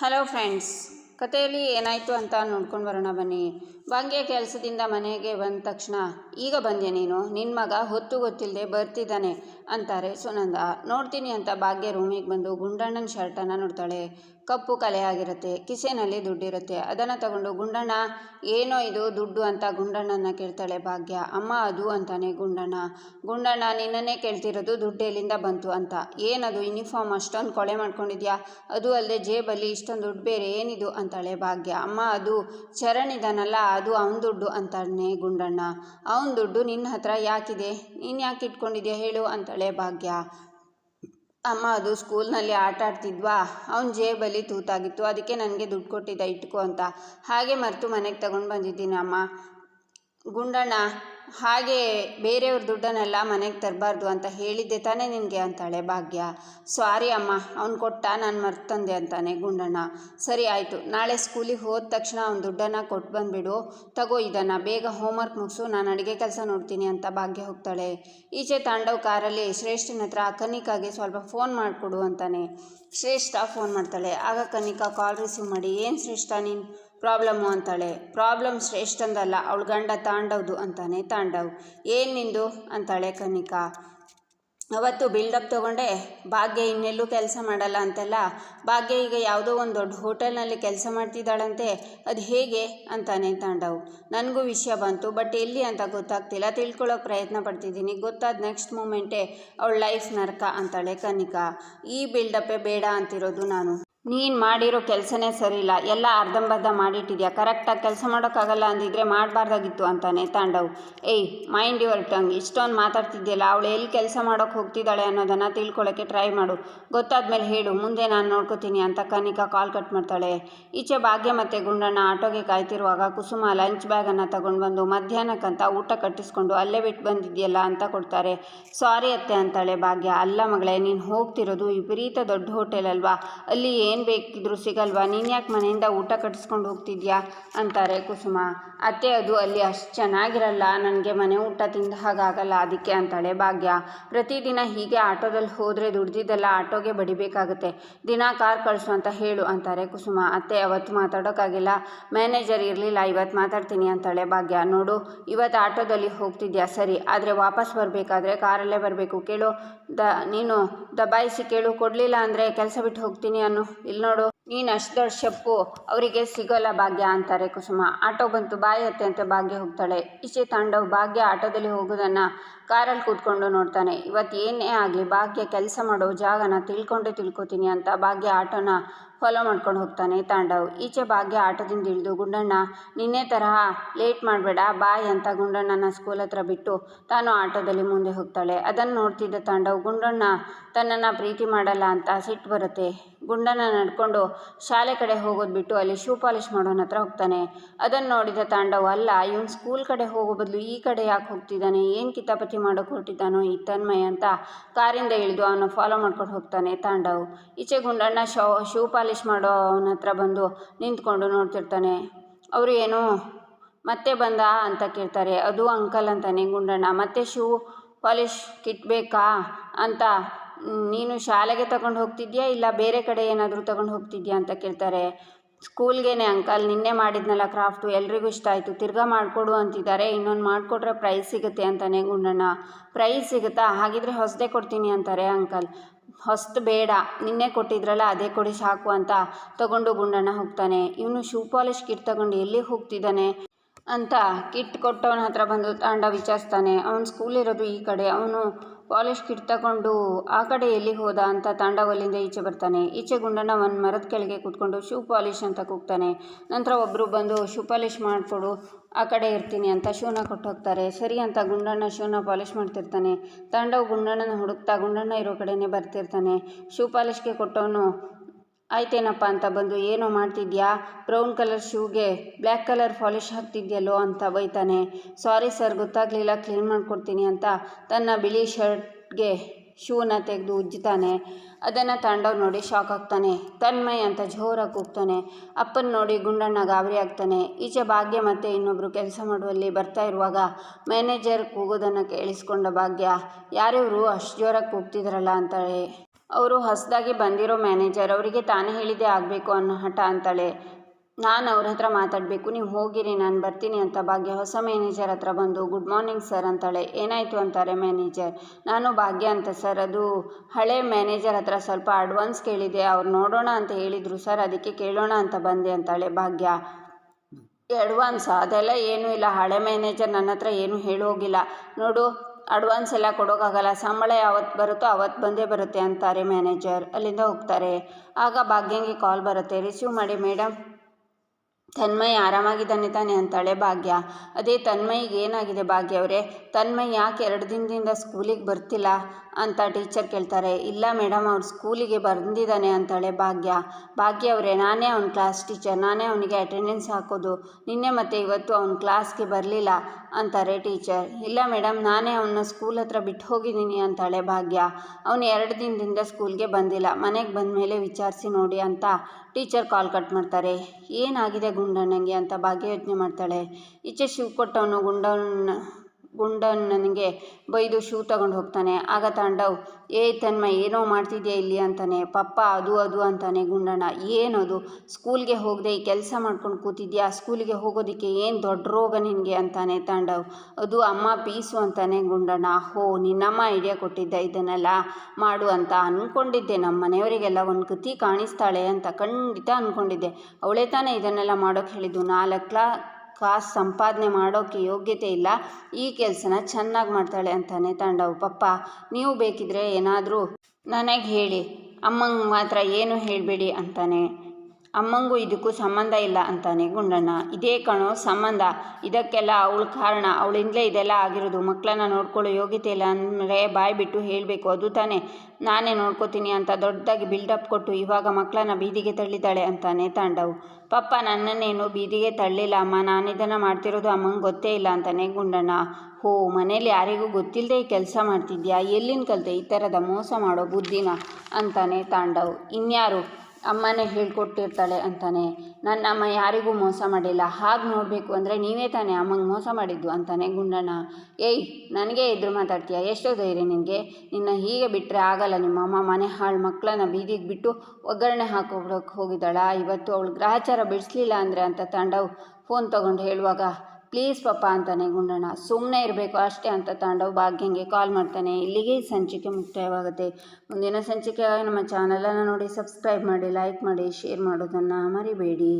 Hello friends ಕಥೆಯಲ್ಲಿ ಏನಾಯಿತು ಅಂತ ನೋಡ್ಕೊಂಡು ಬರೋಣ ಬನ್ನಿ. ಭಾಗ್ಯ ಕೆಲಸದಿಂದ ಮನೆಗೆ ಬಂದ ತಕ್ಷಣ, ಈಗ ಬಂದೆ ನೀನು ನಿನ್ನ ಮಗ ಹೊತ್ತು ಗೊತ್ತಿಲ್ಲದೆ ಬರ್ತಿದ್ದಾನೆ ಅಂತಾರೆ ಸುನಂದ. ನೋಡ್ತೀನಿ ಅಂತ ಭಾಗ್ಯ ರೂಮಿಗೆ ಬಂದು ಗುಂಡಣ್ಣನ ಶರ್ಟನ್ನು ನೋಡ್ತಾಳೆ. ಕಪ್ಪು ಕಲೆ ಆಗಿರುತ್ತೆ, ಕಿಸೆನಲ್ಲಿ ದುಡ್ಡಿರುತ್ತೆ. ಅದನ್ನು ತಗೊಂಡು, ಗುಂಡಣ್ಣ, ಏನೋ ಇದು ದುಡ್ಡು ಅಂತ ಗುಂಡಣ್ಣನ ಕೇಳ್ತಾಳೆ ಭಾಗ್ಯ. ಅಮ್ಮ ಅದು ಅಂತಾನೆ ಗುಂಡಣ್ಣ. ಗುಂಡಣ್ಣ, ನಿನ್ನನ್ನೇ ಕೇಳ್ತಿರೋದು ದುಡ್ಡು ಎಲ್ಲಿಂದ ಬಂತು ಅಂತ. ಏನದು, ಯೂನಿಫಾರ್ಮ್ ಅಷ್ಟೊಂದು ಕೊಳೆ ಮಾಡ್ಕೊಂಡಿದ್ಯಾ? ಅದು ಅಲ್ಲದೆ ಜೇಬಲ್ಲಿ ಇಷ್ಟೊಂದು ದುಡ್ಡು ಬೇರೆ ಏನಿದು? ಅಂತಾಳೆ ಭಾಗ್ಯ. ಅಮ್ಮ, ಅದು ಚರಣ್ ಇದಾನಲ್ಲ ಅದು ಅವನ ದುಡ್ಡು ಅಂತಾನೆ ಗುಂಡಣ್ಣ. ಅವನ ದುಡ್ಡು ನಿನ್ನ ಹತ್ರ ಯಾಕಿದೆ? ನೀನು ಯಾಕೆ ಇಟ್ಕೊಂಡಿದ್ಯಾ ಹೇಳು ಅಂತಾಳೆ ಭಾಗ್ಯ. ಅಮ್ಮ, ಅದು ಸ್ಕೂಲ್ನಲ್ಲಿ ಆಟ ಆಡ್ತಿದ್ವಾ? ಅವ್ನ ಜೇಬಲ್ಲಿ ತೂತಾಗಿತ್ತು. ಅದಕ್ಕೆ ನನಗೆ ದುಡ್ಡು ಕೊಟ್ಟಿದ್ದ, ಇಟ್ಕೋ ಅಂತ. ಹಾಗೆ ಮರೆತು ಮನೆಗೆ ತಗೊಂಡು ಬಂದಿದ್ದೀನಿ ಅಮ್ಮ. ಗುಂಡಣ್ಣ, ಹಾಗೆ ಬೇರೆಯವ್ರ ದುಡ್ಡನ್ನೆಲ್ಲ ಮನೆಗೆ ತರಬಾರ್ದು ಅಂತ ಹೇಳಿದ್ದೆ ತಾನೇ ನಿನಗೆ ಅಂತಾಳೆ ಭಾಗ್ಯ. ಸಾರಿ ಅಮ್ಮ, ಅವ್ನು ಕೊಟ್ಟ ನಾನು ಮರ್ತಂದೆ ಅಂತಾನೆ ಗುಂಡಣ್ಣ. ಸರಿ ಆಯಿತು, ನಾಳೆ ಸ್ಕೂಲಿಗೆ ಹೋದ ತಕ್ಷಣ ಅವ್ನ ದುಡ್ಡನ್ನು ಕೊಟ್ಟು ಬಂದುಬಿಡು. ತಗೋ ಇದನ್ನು, ಬೇಗ ಹೋಮ್ವರ್ಕ್ ಮುಗಿಸು, ನಾನು ಅಡುಗೆ ಕೆಲಸ ನೋಡ್ತೀನಿ ಅಂತ ಭಾಗ್ಯ ಹೋಗ್ತಾಳೆ. ಈಚೆ ತಾಂಡವ್ ಕಾರಲ್ಲಿ ಶ್ರೇಷ್ಠನ ಹತ್ರ ಕನಿಕಾಗೆ ಸ್ವಲ್ಪ ಫೋನ್ ಮಾಡಿಕೊಡು ಅಂತಾನೆ. ಶ್ರೇಷ್ಠ ಫೋನ್ ಮಾಡ್ತಾಳೆ. ಆಗ ಕನಿಕಾ ಕಾಲ್ ರಿಸೀವ್ ಮಾಡಿ, ಏನು ಶ್ರೇಷ್ಠ ನೀನು? ಪ್ರಾಬ್ಲಮ್ಮು ಅಂತಾಳೆ. ಪ್ರಾಬ್ಲಮ್ ಶ್ರೇಷ್ಠಂದಲ್ಲ, ಅವಳು ಗಂಡ ತಾಂಡವ್ದು ಅಂತಾನೆ ತಾಂಡವ್. ಏನು ನಿಂದು? ಅಂತಾಳೆ ಕನಿಕಾ ಅವತ್ತು ಬಿಲ್ಡಪ್ ತೊಗೊಂಡೆ, ಭಾಗ್ಯ ಇನ್ನೆಲ್ಲೂ ಕೆಲಸ ಮಾಡಲ್ಲ ಅಂತೆಲ್ಲ. ಭಾಗ್ಯ ಈಗ ಯಾವುದೋ ಒಂದು ದೊಡ್ಡ ಹೋಟೆಲ್ನಲ್ಲಿ ಕೆಲಸ ಮಾಡ್ತಿದ್ದಾಳಂತೆ, ಅದು ಹೇಗೆ? ಅಂತಾನೆ ತಾಂಡವ್. ನನಗೂ ವಿಷಯ ಬಂತು, ಬಟ್ ಎಲ್ಲಿ ಅಂತ ಗೊತ್ತಾಗ್ತಿಲ್ಲ. ತಿಳ್ಕೊಳ್ಳೋಕೆ ಪ್ರಯತ್ನ ಪಡ್ತಿದ್ದೀನಿ. ಗೊತ್ತಾದ ನೆಕ್ಸ್ಟ್ ಮೂಮೆಂಟೇ ಅವಳ ಲೈಫ್ ನರಕ ಅಂತಾಳೆ ಕನಿಕಾ ಈ ಬಿಲ್ಡಪ್ಪೇ ಬೇಡ ಅಂತಿರೋದು ನಾನು. ನೀನು ಮಾಡಿರೋ ಕೆಲಸನೇ ಸರಿಯಿಲ್ಲ. ಎಲ್ಲ ಅರ್ಧಂಬರ್ಧ ಮಾಡಿಟ್ಟಿದ್ಯಾ? ಕರೆಕ್ಟಾಗಿ ಕೆಲಸ ಮಾಡೋಕ್ಕಾಗಲ್ಲ ಅಂದಿದ್ರೆ ಮಾಡಬಾರ್ದಾಗಿತ್ತು ಅಂತಾನೆ ತಾಂಡವ್ ಏಯ್ ಮೈಂಡ್ ಯುವರ್ ಟಂಗ್ ಇಷ್ಟೊಂದು ಮಾತಾಡ್ತಿದ್ಯಲ್ಲ, ಅವಳು ಎಲ್ಲಿ ಕೆಲಸ ಮಾಡೋಕೆ ಹೋಗ್ತಿದ್ದಾಳೆ ಅನ್ನೋದನ್ನು ತಿಳ್ಕೊಳ್ಳೋಕ್ಕೆ ಟ್ರೈ ಮಾಡು. ಗೊತ್ತಾದ್ಮೇಲೆ ಹೇಳು, ಮುಂದೆ ನಾನು ನೋಡ್ಕೋತೀನಿ ಅಂತ ಕನಿಕಾ ಕಾಲ್ ಕಟ್ ಮಾಡ್ತಾಳೆ. ಈಚೆ ಭಾಗ್ಯ ಮತ್ತು ಗುಂಡಣ್ಣ ಆಟೋಗೆ ಕಾಯ್ತಿರುವಾಗ ಕುಸುಮ ಲಂಚ್ ಬ್ಯಾಗನ್ನು ತಗೊಂಡು ಬಂದು ಮಧ್ಯಾಹ್ನಕ್ಕಂತ ಊಟ ಕಟ್ಟಿಸ್ಕೊಂಡು ಅಲ್ಲೇ ಬಿಟ್ಟು ಬಂದಿದ್ಯಲ್ಲ ಅಂತ ಕೊಡ್ತಾರೆ. ಸಾರಿ ಅತ್ತೆ, ಅಂತಾಳೆ ಭಾಗ್ಯ. ಅಲ್ಲ ಮಗಳೇ, ನೀನು ಹೋಗ್ತಿರೋದು ವಿಪರೀತ ದೊಡ್ಡ ಹೋಟೆಲ್ ಅಲ್ವಾ? ಅಲ್ಲಿ ಏನು ಬೇಕಿದ್ರೂ ಸಿಗಲ್ವಾ? ನೀನು ಯಾಕೆ ಮನೆಯಿಂದ ಊಟ ಕಟ್ಟಿಸ್ಕೊಂಡು ಹೋಗ್ತಿದ್ಯಾ? ಅಂತಾರೆ ಕುಸುಮ. ಅತ್ತೆ, ಅದು ಅಲ್ಲಿ ಅಷ್ಟು ಚೆನ್ನಾಗಿರಲ್ಲ. ನನಗೆ ಮನೆ ಊಟ ತಿಂದ ಹಾಗಾಗಲ್ಲ ಅದಕ್ಕೆ ಅಂತಾಳೆ ಭಾಗ್ಯ. ಪ್ರತಿದಿನ ಹೀಗೆ ಆಟೋದಲ್ಲಿ ಹೋದರೆ ದುಡ್ದಿದ್ದೆಲ್ಲ ಆಟೋಗೆ ಬಡಿಬೇಕಾಗುತ್ತೆ. ದಿನ ಕಾರ್ ಕಳಿಸು ಅಂತ ಹೇಳು ಅಂತಾರೆ ಕುಸುಮ. ಅತ್ತೆ, ಅವತ್ತು ಮಾತಾಡೋಕ್ಕಾಗಿಲ್ಲ. ಮ್ಯಾನೇಜರ್ ಇರಲಿಲ್ಲ, ಇವತ್ತು ಮಾತಾಡ್ತೀನಿ ಅಂತಾಳೆ ಭಾಗ್ಯ. ನೋಡು, ಇವತ್ತು ಆಟೋದಲ್ಲಿ ಹೋಗ್ತಿದ್ಯಾ? ಸರಿ, ಆದರೆ ವಾಪಸ್ ಬರಬೇಕಾದ್ರೆ ಕಾರಲ್ಲೇ ಬರಬೇಕು. ಕೇಳು, ದ, ನೀನು ದಬಾಯಿಸಿ ಕೇಳು. ಕೊಡಲಿಲ್ಲ ಅಂದರೆ ಕೆಲಸ ಬಿಟ್ಟು ಹೋಗ್ತೀನಿ ಅನ್ನು ಇಲ್ಲಿ ನೋಡು, ನೀನು ಅಷ್ಟು ದೊಡ್ಡ ಶಪ್ಪು ಅವರಿಗೆ ಸಿಗೋಲ್ಲ ಭಾಗ್ಯ ಅಂತಾರೆ ಕುಸುಮ. ಆಟೋ ಬಂತು, ಬಾಯಿ ಅಂತ ಭಾಗ್ಯ ಹೋಗ್ತಾಳೆ. ಈಚೆ ತಾಂಡವ್ ಭಾಗ್ಯ ಆಟೋದಲ್ಲಿ ಹೋಗೋದನ್ನು ಕಾರಲ್ಲಿ ಕೂತ್ಕೊಂಡು ನೋಡ್ತಾನೆ. ಇವತ್ತು ಏನೇ ಆಗಲಿ, ಭಾಗ್ಯ ಕೆಲಸ ಮಾಡೋ ಜಾಗನ ತಿಳ್ಕೊಂಡೇ ತಿಳ್ಕೊತೀನಿ ಅಂತ ಭಾಗ್ಯ ಆಟೋನ ಫಾಲೋ ಮಾಡ್ಕೊಂಡು ಹೋಗ್ತಾನೆ ತಾಂಡವ್. ಈಚೆ ಭಾಗ್ಯ ಆಟೋದಿಂದ ಇಳಿದು, ಗುಂಡಣ್ಣ, ನಿನ್ನೆ ತರಹ ಲೇಟ್ ಮಾಡಬೇಡ, ಬಾಯ್ ಅಂತ ಗುಂಡಣ್ಣನ ಸ್ಕೂಲ್ ಹತ್ರ ಬಿಟ್ಟು ತಾನು ಆಟೋದಲ್ಲಿ ಮುಂದೆ ಹೋಗ್ತಾಳೆ. ಅದನ್ನು ನೋಡ್ತಿದ್ದ ತಾಂಡವ್, ಗುಂಡಣ್ಣ ತನ್ನನ್ನು ಪ್ರೀತಿ ಮಾಡಲ್ಲ ಅಂತ ಸಿಟ್ಟು ಬರುತ್ತೆ. ಗುಂಡಣ್ಣ ನಡ್ಕೊಂಡು ಶಾಲೆ ಕಡೆ ಹೋಗೋದು ಬಿಟ್ಟು ಅಲ್ಲಿ ಶೂ ಪಾಲಿಶ್ ಮಾಡೋನ ಹತ್ರ ಹೋಗ್ತಾನೆ. ಅದನ್ನು ನೋಡಿದ ತಾಂಡವ್, ಅಲ್ಲ, ಇವನು ಸ್ಕೂಲ್ ಕಡೆ ಹೋಗೋ ಬದಲು ಈ ಕಡೆ ಯಾಕೆ ಹೋಗ್ತಿದ್ದಾನೆ? ಏನು ಕಿತಾಪತಿ ಮಾಡೋಕೆ ಹೊರಟಿದ್ದಾನೋ ಈ ತನ್ಮಯ ಅಂತ ಕಾರಿಂದ ಇಳಿದು ಅವನು ಫಾಲೋ ಮಾಡ್ಕೊಂಡು ಹೋಗ್ತಾನೆ ತಾಂಡವ್. ಈಚೆ ಗುಂಡಣ್ಣ ಶೋ, ಶೂ ಪಾಲಿಷ್ ಮಾಡೋ ಅವನ ಹತ್ರ ಬಂದು ನಿಂತ್ಕೊಂಡು ನೋಡ್ತಿರ್ತಾನೆ. ಅವರು ಏನು, ಮತ್ತೆ ಬಂದ? ಅಂತ ಕೇಳ್ತಾರೆ. ಅದು ಅಂಕಲ್ ಅಂತಾನೆ ಗುಂಡಣ್ಣ. ಮತ್ತೆ ಶೂ ಪಾಲಿಶ್ ಕಿಟ್ ಬೇಕಾ? ಅಂತ ನೀನು ಶಾಲೆಗೆ ತಗೊಂಡು ಹೋಗ್ತಿದ್ಯಾ ಇಲ್ಲ ಬೇರೆ ಕಡೆ ಏನಾದರೂ ತಗೊಂಡು ಹೋಗ್ತಿದ್ಯಾ ಅಂತ ಕೇಳ್ತಾರೆ. ಸ್ಕೂಲ್ಗೇನೆ ಅಂಕಲ್, ನಿನ್ನೆ ಮಾಡಿದ್ನಲ್ಲ ಕ್ರಾಫ್ಟು, ಎಲ್ರಿಗೂ ಇಷ್ಟ ಆಯಿತು. ತಿರ್ಗಾ ಮಾಡಿಕೊಡು ಅಂತಿದ್ದಾರೆ. ಇನ್ನೊಂದು ಮಾಡಿಕೊಟ್ರೆ ಪ್ರೈಸ್ ಸಿಗುತ್ತೆ ಅಂತಾನೆ ಗುಂಡಣ್ಣ. ಪ್ರೈಸ್ ಸಿಗುತ್ತಾ? ಹಾಗಿದ್ರೆ ಹೊಸದೇ ಕೊಡ್ತೀನಿ ಅಂತಾರೆ ಅಂಕಲ್. ಹೊಸ್ತು ಬೇಡ. ನಿನ್ನೆ ಕೊಟ್ಟಿದ್ರಲ್ಲ, ಅದೇ ಕೊಡಿ ಸಾಕು ಅಂತ ತಗೊಂಡು ಗುಂಡಣ್ಣ ಹೋಗ್ತಾನೆ. ಇವನು ಶೂ ಪಾಲಿಶ್ ಕಿಟ್ ತಗೊಂಡು ಎಲ್ಲಿಗೆ ಹೋಗ್ತಿದ್ದಾನೆ? ಅಂತ ಕಿಟ್ ಕೊಟ್ಟವನ ಹತ್ರ ಬಂದು ತಾಂಡ ವಿಚಾರಿಸ್ತಾನೆ. ಅವನ ಸ್ಕೂಲ್ ಇರೋದು ಈ ಕಡೆ. ಅವನು ಪಾಲಿಶ್ ಕಿಟ್ ತಗೊಂಡು ಆ ಕಡೆ ಎಲ್ಲಿಗೆ ಹೋದ ಅಂತ ತಾಂಡವಲ್ಲಿಂದ ಈಚೆ ಬರ್ತಾನೆ. ಈಚೆ ಗುಂಡಣ್ಣ ಒಂದು ಮರದ ಕೆಳಗೆ ಕೂತ್ಕೊಂಡು ಶೂ ಪಾಲಿಷ್ ಅಂತ ಕೂಗ್ತಾನೆ. ನಂತರ ಒಬ್ಬರು ಬಂದು ಶೂ ಪಾಲಿಷ್ ಮಾಡಿಕೊಡು, ಆ ಕಡೆ ಇರ್ತೀನಿ ಅಂತ ಶೂನ ಕೊಟ್ಟು ಹೋಗ್ತಾರೆ. ಸರಿ ಅಂತ ಗುಂಡಣ್ಣ ಶೂನ ಪಾಲಿಷ್ ಮಾಡ್ತಿರ್ತಾನೆ. ತಾಂಡವ ಗುಂಡಣ್ಣನ ಹುಡುಕ್ತಾ ಗುಂಡಣ್ಣ ಇರೋ ಕಡೆನೇ ಬರ್ತಿರ್ತಾನೆ. ಶೂ ಪಾಲಿಷ್ಗೆ ಕೊಟ್ಟವನು ಆಯ್ತೇನಪ್ಪ ಅಂತ ಬಂದು, ಏನೋ ಮಾಡ್ತಿದ್ಯಾ? ಬ್ರೌನ್ ಕಲರ್ ಶೂಗೆ, ಬ್ಲ್ಯಾಕ್ ಕಲರ್ ಪಾಲಿಶ್ ಹಾಕ್ತಿದ್ಯಲ್ಲೋ ಅಂತ ಬೈತಾನೆ. ಸಾರಿ ಸರ್, ಗೊತ್ತಾಗಲಿಲ್ಲ. ಕ್ಲೀನ್ ಮಾಡಿಕೊಡ್ತೀನಿ ಅಂತ ತನ್ನ ಬಿಳಿ ಶರ್ಟ್ಗೆ ಶೂನ ತೆಗೆದು ಉಜ್ಜುತ್ತಾನೆ. ಅದನ್ನು ತಾಂಡವ್ ನೋಡಿ ಶಾಕ್ ಆಗ್ತಾನೆ. ತನ್ಮಯ್ ಅಂತ ಜೋರಾಗಿ ಕೂಗ್ತಾನೆ. ಅಪ್ಪನ ನೋಡಿ ಗುಂಡಣ್ಣ ಗಾಬರಿ ಆಗ್ತಾನೆ. ಈಚೆ ಭಾಗ್ಯ ಮತ್ತೆ ಇನ್ನೊಬ್ಬರು ಕೆಲಸ ಮಾಡುವಲ್ಲಿ ಬರ್ತಾ ಇರುವಾಗ ಮ್ಯಾನೇಜರ್ ಕೂಗೋದನ್ನು ಕೇಳಿಸ್ಕೊಂಡ ಭಾಗ್ಯ ಯಾರಿವರು ಅಷ್ಟು ಜೋರಾಗಿ ಕೂಗ್ತಿದ್ರಲ್ಲ ಅಂತಾಳೆ. ಅವರು ಹೊಸದಾಗಿ ಬಂದಿರೋ ಮ್ಯಾನೇಜರ್ ಅವರಿಗೆ ತಾನೇ ಹೇಳಿದ್ದೇ ಆಗಬೇಕು ಅನ್ನೋ ಹಠ ಅಂತಾಳೆ. ನಾನು ಅವ್ರ ಹತ್ರ ಮಾತಾಡಬೇಕು, ನೀವು ಹೋಗಿರಿ, ನಾನು ಬರ್ತೀನಿ ಅಂತ ಭಾಗ್ಯ ಹೊಸ ಮ್ಯಾನೇಜರ್ ಹತ್ರ ಬಂದು, ಗುಡ್ ಮಾರ್ನಿಂಗ್ ಸರ್ ಅಂತಾಳೆ. ಏನಾಯಿತು ಅಂತಾರೆ ಮ್ಯಾನೇಜರ್? ನಾನು ಭಾಗ್ಯ ಅಂತ ಸರ್, ಅದು ಹಳೆ ಮ್ಯಾನೇಜರ್ ಹತ್ರ ಸ್ವಲ್ಪ ಅಡ್ವಾನ್ಸ್ ಕೇಳಿದೆ, ಅವ್ರು ನೋಡೋಣ ಅಂತ ಹೇಳಿದರು. ಸರ್, ಅದಕ್ಕೆ ಕೇಳೋಣ ಅಂತ ಬಂದೆ ಅಂತಾಳೆ ಭಾಗ್ಯ. ಅಡ್ವಾನ್ಸ್? ಅದೆಲ್ಲ ಏನೂ ಇಲ್ಲ. ಹಳೆ ಮ್ಯಾನೇಜರ್ ನನ್ನ ಹತ್ರ ಏನೂ ಹೇಳೋಗಿಲ್ಲ. ನೋಡು ಅಡ್ವಾನ್ಸ್ ಎಲ್ಲ ಕೊಡೋಕ್ಕಾಗಲ್ಲ. ಸಂಬಳ ಯಾವತ್ತು ಬರುತ್ತೋ ಅವತ್ತು ಬಂದೇ ಬರುತ್ತೆ ಅಂತಾರೆ ಮ್ಯಾನೇಜರ್. ಅಲ್ಲಿಂದ ಹೋಗ್ತಾರೆ. ಆಗ ಭಾಗ್ಯಂಗೆ ಕಾಲ್ ಬರುತ್ತೆ. ರಿಸೀವ್ ಮಾಡಿ ಮೇಡಮ್ ತನ್ಮಯ್ ಆರಾಮಾಗಿದ್ದಾನೆ ತಾನೆ ಅಂತಾಳೆ ಭಾಗ್ಯ. ಅದೇ ತನ್ಮಯ್ಗೆ ಏನಾಗಿದೆ ಭಾಗ್ಯ ಅವರೇ ತನ್ಮಯ್ ಯಾಕೆ ಎರಡು ದಿನದಿಂದ ಸ್ಕೂಲಿಗೆ ಬರ್ತಿಲ್ಲ ಅಂತ ಟೀಚರ್ ಕೇಳ್ತಾರೆ. ಇಲ್ಲ ಮೇಡಮ್ ಅವ್ರು ಸ್ಕೂಲಿಗೆ ಬಂದಿದ್ದಾನೆ ಅಂತಾಳೆ ಭಾಗ್ಯ. ಭಾಗ್ಯ ಅವರೇ ನಾನೇ ಅವ್ನ ಕ್ಲಾಸ್ ಟೀಚರ್, ನಾನೇ ಅವನಿಗೆ ಅಟೆಂಡೆನ್ಸ್ ಹಾಕೋದು. ನಿನ್ನೆ ಮತ್ತೆ ಇವತ್ತು ಅವ್ನ ಕ್ಲಾಸ್ಗೆ ಬರಲಿಲ್ಲ ಅಂತಾರೆ ಟೀಚರ್. ಇಲ್ಲ ಮೇಡಮ್ ನಾನೇ ಅವನ್ನ ಸ್ಕೂಲ್ ಹತ್ರ ಬಿಟ್ಟು ಹೋಗಿದ್ದೀನಿ ಅಂತಾಳೆ ಭಾಗ್ಯ. ಅವನು ಎರಡು ದಿನದಿಂದ ಸ್ಕೂಲ್ಗೆ ಬಂದಿಲ್ಲ. ಮನೆಗೆ ಬಂದ ಮೇಲೆ ವಿಚಾರಿಸಿ ನೋಡಿ ಅಂತ ಟೀಚರ್ ಕಾಲ್ ಕಟ್ ಮಾಡ್ತಾರೆ. ಏನಾಗಿದೆ ಗುಂಡಣ್ಣಂಗೆ ಅಂತ ಭಾಗ್ಯ ಯೋಚನೆ ಮಾಡ್ತಾಳೆ. ಈಚೆ ಶಿವ ಕೊಟ್ಟವನು ಗುಂಡಣ್ಣ ಗುಂಡಣ್ಣನಿಗೆ, ಬೈದು ಶೂ ತಗೊಂಡು ಹೋಗ್ತಾನೆ. ಆಗ ತಾಂಡವ್, ಏ ತನ್ಮ ಏನೋ ಮಾಡ್ತಿದ್ಯಾ ಇಲ್ಲಿ? ಅಂತಾನೆ. ಪಪ್ಪ, ಅದು ಅದು, ಅಂತಾನೆ ಗುಂಡಣ್ಣ. ಏನದು ಸ್ಕೂಲ್ಗೆ ಹೋಗದೆ ಈ ಕೆಲಸ ಮಾಡ್ಕೊಂಡು ಕೂತಿದ್ಯಾ? ಸ್ಕೂಲಿಗೆ ಹೋಗೋದಕ್ಕೆ ಏನು ದೊಡ್ಡ ರೋಗ ನಿನಗೆ? ಅಂತಾನೆ ತಾಂಡವ್. ಅದು ಅಮ್ಮ ಪೀಸು, ಅಂತಾನೆ ಗುಂಡಣ್ಣ. ಹೋ ನಿನ್ನಮ್ಮ ಐಡಿಯಾ ಕೊಟ್ಟಿದ್ದ ಇದನ್ನೆಲ್ಲ ಮಾಡು ಅಂತ ಅಂದ್ಕೊಂಡಿದ್ದೆ ನಮ್ಮ ಮನೆಯವರಿಗೆಲ್ಲ ಒಂದು ಕೃತಿ ಕಾಣಿಸ್ತಾಳೆ ಅಂತ ಖಂಡಿತ ಅಂದ್ಕೊಂಡಿದ್ದೆ ಅವಳೇ ತಾನೇ ಇದನ್ನೆಲ್ಲ ಮಾಡೋಕ್ಕೆ ಹೇಳಿದ್ದು. ನಾಲ್ಕು ಲಾ ಕಾಸು ಸಂಪಾದನೆ ಮಾಡೋಕ್ಕೆ ಯೋಗ್ಯತೆ ಇಲ್ಲ, ಈ ಕೆಲಸನ ಚೆನ್ನಾಗಿ ಮಾಡ್ತಾಳೆ ಅಂತಾನೆ ತಾಂಡವ್. ಪಪ್ಪ, ನೀವು ಬೇಕಿದ್ರೆ ಏನಾದರೂ ನನಗೆ ಹೇಳಿ, ಅಮ್ಮಂಗೆ ಮಾತ್ರ ಏನು ಹೇಳಬೇಡಿ ಅಂತಾನೆ. ಅಮ್ಮಂಗೂ ಇದಕ್ಕೂ ಸಂಬಂಧ ಇಲ್ಲ ಅಂತಾನೆ ಗುಂಡಣ್ಣ. ಇದೇ ಕಣೋ, ಸಂಬಂಧ. ಇದಕ್ಕೆಲ್ಲ ಅವಳ ಕಾರಣ. ಅವಳಿಂದಲೇ ಇದೆಲ್ಲ ಆಗಿರೋದು. ಮಕ್ಕಳನ್ನ ನೋಡ್ಕೊಳ್ಳೋ ಯೋಗ್ಯತೆ ಇಲ್ಲ ಅಂದರೆ ಬಾಯಿ ಬಿಟ್ಟು ಹೇಳಬೇಕು. ಅದು ತಾನೇ. ನಾನೇ ನೋಡ್ಕೋತೀನಿ ಅಂತ ದೊಡ್ಡದಾಗಿ ಬಿಲ್ಡಪ್ ಕೊಟ್ಟು ಇವಾಗ ಮಕ್ಕಳನ್ನ ಬೀದಿಗೆ ತಳ್ಳಿದ್ದಾಳೆ ಅಂತಾನೆ ತಾಂಡವ್. ಪಪ್ಪ, ನನ್ನನ್ನೇನು ಬೀದಿಗೆ ತಳ್ಳಿಲ್ಲ. ಅಮ್ಮ, ನಾನು ಇದನ್ನು ಮಾಡ್ತಿರೋದು ಅಮ್ಮಂಗೆ ಗೊತ್ತೇ ಇಲ್ಲ ಅಂತಾನೆ ಗುಂಡಣ್ಣ. ಹೋ ಮನೇಲಿ ಯಾರಿಗೂ ಗೊತ್ತಿಲ್ಲದೆ ಕೆಲಸ ಮಾಡ್ತಿದ್ಯಾ? ಎಲ್ಲಿನ ಕಲಿತೆ? ಈ ಥರದ ಮೋಸ ಮಾಡೋ ಬುದ್ಧಿನ? ಅಂತಾನೆ ತಾಂಡವ್. ಇನ್ಯಾರು? ಅಮ್ಮನೇ ಹೇಳ್ಕೊಟ್ಟಿರ್ತಾಳೆ ಅಂತಾನೆ. ನನ್ನ ಅಮ್ಮ ಯಾರಿಗೂ ಮೋಸ ಮಾಡಿಲ್ಲ. ಹಾಗೆ ನೋಡಬೇಕು ಅಂದರೆ ನೀವೇ ತಾನೇ ಅಮ್ಮಂಗೆ ಮೋಸ ಮಾಡಿದ್ದು ಅಂತಾನೆ ಗುಂಡಣ್ಣ. ಏಯ್, ನನಗೆ ಎದುರು ಮಾತಾಡ್ತೀಯ? ಎಷ್ಟೋ ಧೈರ್ಯ ನಿನಗೆ. ನಿನ್ನ ಹೀಗೆ ಬಿಟ್ಟರೆ ಆಗಲ್ಲ. ನಿಮ್ಮ ಅಮ್ಮ ಮನೆ ಹಾಳು ಮಕ್ಕಳನ್ನ ಬೀದಿಗೆ ಬಿಟ್ಟು ಒಗ್ಗರಣೆ ಹಾಕೋಬಿಡೋಕೆ ಹೋಗಿದ್ದಾಳ? ಇವತ್ತು ಅವಳು ಗ್ರಹಚಾರ ಬಿಡಿಸ್ಲಿಲ್ಲ ಅಂದರೆ ಅಂತ ತಾಂಡವ್ ಫೋನ್ ತೊಗೊಂಡು ಹೇಳುವಾಗ ಪ್ಲೀಸ್ ಪಪ್ಪ ಅಂತಾನೆ ಗುಂಡಣ್ಣ. ಸುಮ್ಮನೆ ಇರಬೇಕು, ಅಷ್ಟೇ ಅಂತ ತಾಂಡವ್ ಭಾಗ್ಯಂಗೆ ಕಾಲ್ ಮಾಡ್ತಾನೆ. ಇಲ್ಲಿಗೆ ಸಂಚಿಕೆ ಮುಕ್ತಾಯವಾಗುತ್ತೆ. ಮುಂದಿನ ಸಂಚಿಕೆಗಾಗಿ ನಮ್ಮ ಚಾನಲನ್ನು ನೋಡಿ ಸಬ್ಸ್ಕ್ರೈಬ್ ಮಾಡಿ ಲೈಕ್ ಮಾಡಿ ಶೇರ್ ಮಾಡೋದನ್ನು ಮರಿಬೇಡಿ.